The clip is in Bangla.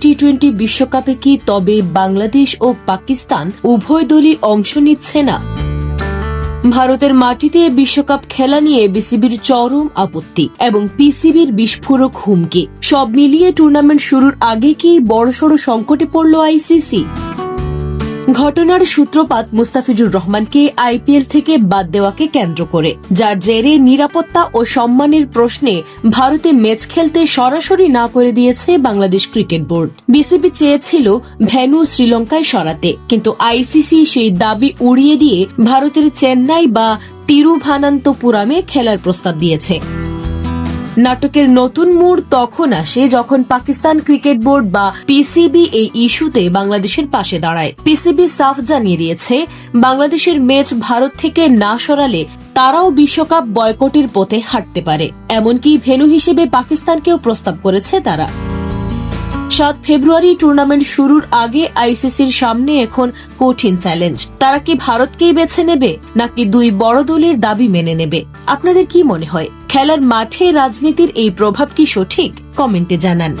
টি টোয়েন্টি বিশ্বকাপে কি তবে বাংলাদেশ ও পাকিস্তান উভয় দলই অংশ নিচ্ছে না? ভারতের মাটিতে বিশ্বকাপ খেলা নিয়ে বিসিবির চরম আপত্তি এবং পিসিবির বিস্ফোরক হুমকি। সব মিলিয়ে টুর্নামেন্ট শুরুর আগে কি বড়সড় সংকটে পড়ল আইসিসি? ঘটনার সূত্রপাত মুস্তাফিজুর রহমানকে আইপিএল থেকে বাদ দেওয়াকে কেন্দ্র করে, যার জেরে নিরাপত্তা ও সম্মানের প্রশ্নে ভারতে ম্যাচ খেলতে সরাসরি না করে দিয়েছে বাংলাদেশ ক্রিকেট বোর্ড। বিসিবি চেয়েছিল ভেনু শ্রীলঙ্কায় সরাতে, কিন্তু আইসিসি সেই দাবি উড়িয়ে দিয়ে ভারতের চেন্নাই বা তিরুভানান্তপুরামে খেলার প্রস্তাব দিয়েছে। নাটকের নতুন মোড় তখন আসে যখন পাকিস্তান ক্রিকেট বোর্ড বা পিসিবি এই ইস্যুতে বাংলাদেশের পাশে দাঁড়ায়। পিসিবি সাফ জানিয়ে দিয়েছে, বাংলাদেশের ম্যাচ ভারত থেকে না সরালে তারাও বিশ্বকাপ বয়কটের পথে হাঁটতে পারে। এমনকি ভেনু হিসেবে পাকিস্তানকেও প্রস্তাব করেছে তারা। সাত ফেব্রুয়ারি টুর্নামেন্ট শুরুর আগে আইসিসির সামনে এখন কঠিন চ্যালেঞ্জ তারা কি ভারতকেই বেছে নেবে, নাকি দুই বড় দলের দাবি মেনে নেবে? আপনাদের কি মনে হয়? খেলার মাঠে রাজনীতির এই প্রভাব কি সঠিক? কমেন্টে জানান।